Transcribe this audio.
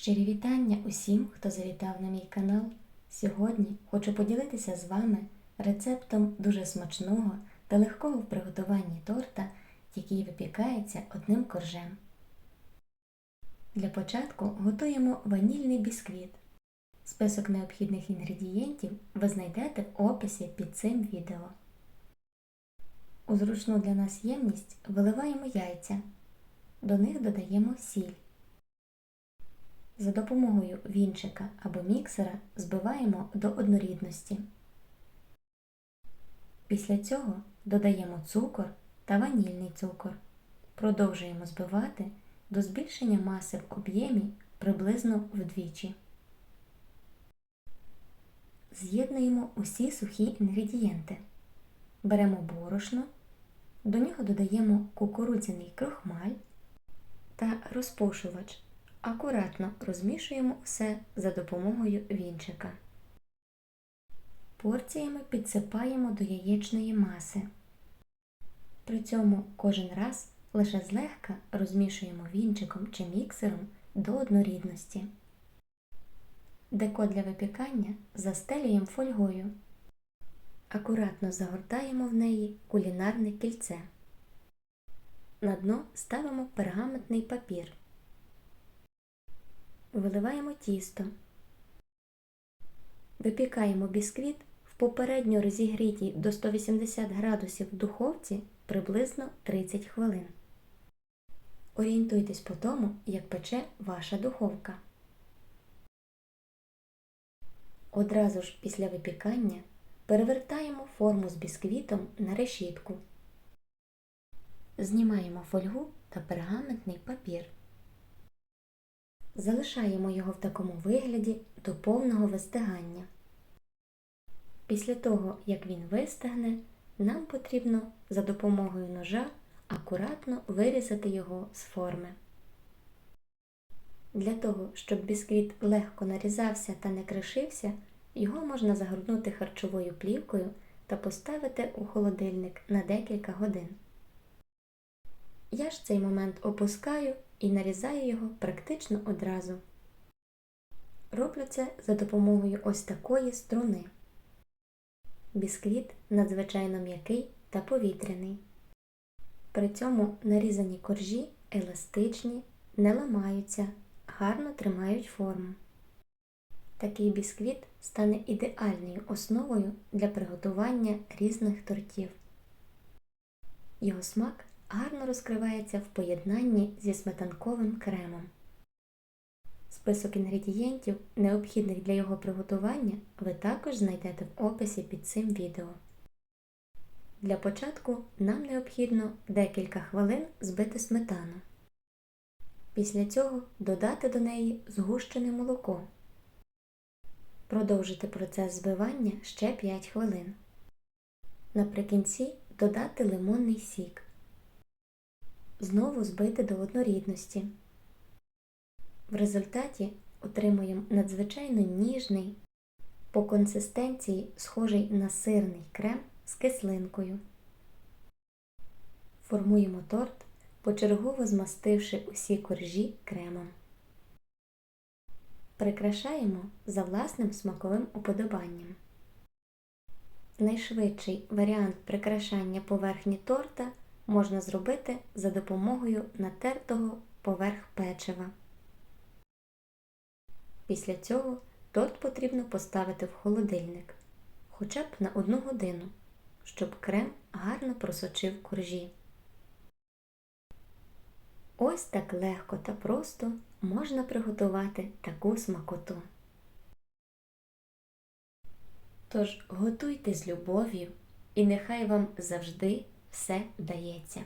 Щирі вітання усім, хто завітав на мій канал. Сьогодні хочу поділитися з вами рецептом дуже смачного та легкого в приготуванні торта, який випікається одним коржем. Для початку готуємо ванільний бісквіт. Список необхідних інгредієнтів ви знайдете в описі під цим відео. У зручну для нас ємність виливаємо яйця. До них додаємо сіль. За допомогою вінчика або міксера збиваємо до однорідності. Після цього додаємо цукор та ванільний цукор. Продовжуємо збивати до збільшення маси в об'ємі приблизно вдвічі. З'єднуємо усі сухі інгредієнти. Беремо борошно, до нього додаємо кукурудзяний крохмаль та розпушувач. Акуратно розмішуємо все за допомогою вінчика. Порціями підсипаємо до яєчної маси. При цьому кожен раз лише злегка розмішуємо вінчиком чи міксером до однорідності. Деко для випікання застелюємо фольгою. Акуратно загортаємо в неї кулінарне кільце. На дно ставимо пергаментний папір. Виливаємо тісто. Випікаємо бісквіт в попередньо розігрітій до 180 градусів духовці приблизно 30 хвилин. Орієнтуйтесь по тому, як пече ваша духовка. Одразу ж після випікання перевертаємо форму з бісквітом на решітку. Знімаємо фольгу та пергаментний папір. Залишаємо його в такому вигляді до повного вистигання. Після того, як він вистигне, нам потрібно за допомогою ножа акуратно вирізати його з форми. Для того, щоб бісквіт легко нарізався та не кришився, його можна загорнути харчовою плівкою та поставити у холодильник на декілька годин. Я ж цей момент опускаю і нарізаю його практично одразу. Роблю це за допомогою ось такої струни. Бісквіт надзвичайно м'який та повітряний. При цьому нарізані коржі еластичні, не ламаються, гарно тримають форму. Такий бісквіт стане ідеальною основою для приготування різних тортів. Його смак гарно розкривається в поєднанні зі сметанковим кремом. Список інгредієнтів, необхідних для його приготування, ви також знайдете в описі під цим відео. Для початку нам необхідно декілька хвилин збити сметану. Після цього додати до неї згущене молоко. Продовжити процес збивання ще 5 хвилин. Наприкінці додати лимонний сік. Знову збити до однорідності. В результаті отримуємо надзвичайно ніжний, по консистенції схожий на сирний крем з кислинкою. Формуємо торт, почергово змастивши усі коржі кремом. Прикрашаємо за власним смаковим уподобанням. Найшвидший варіант прикрашання поверхні торта можна зробити за допомогою натертого поверх печива. Після цього торт потрібно поставити в холодильник хоча б на одну годину, щоб крем гарно просочив коржі. Ось так легко та просто можна приготувати таку смакоту. Тож готуйте з любов'ю і нехай вам завжди все вдається.